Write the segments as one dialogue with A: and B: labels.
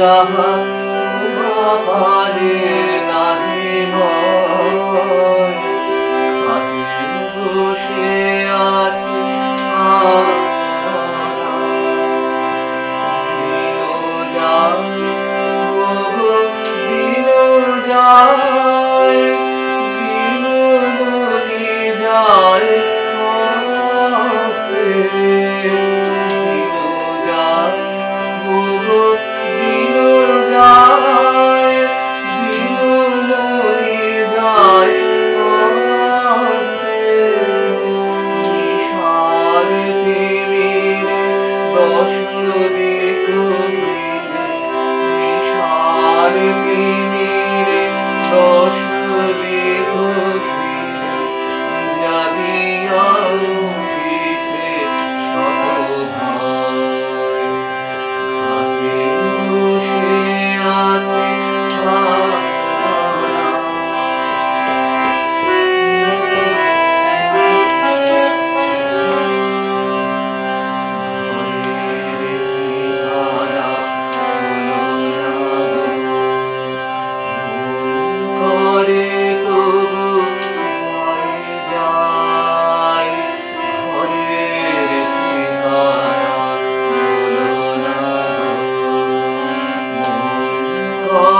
A: Allah'a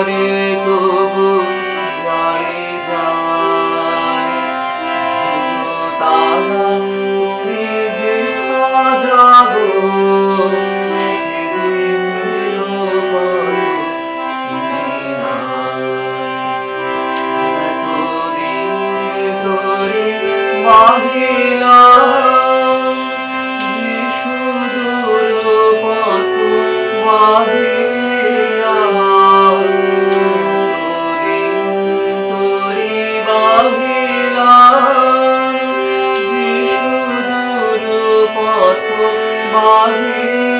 A: জানে তবু যায়। Música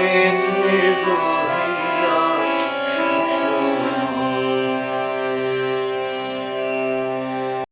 A: It's April.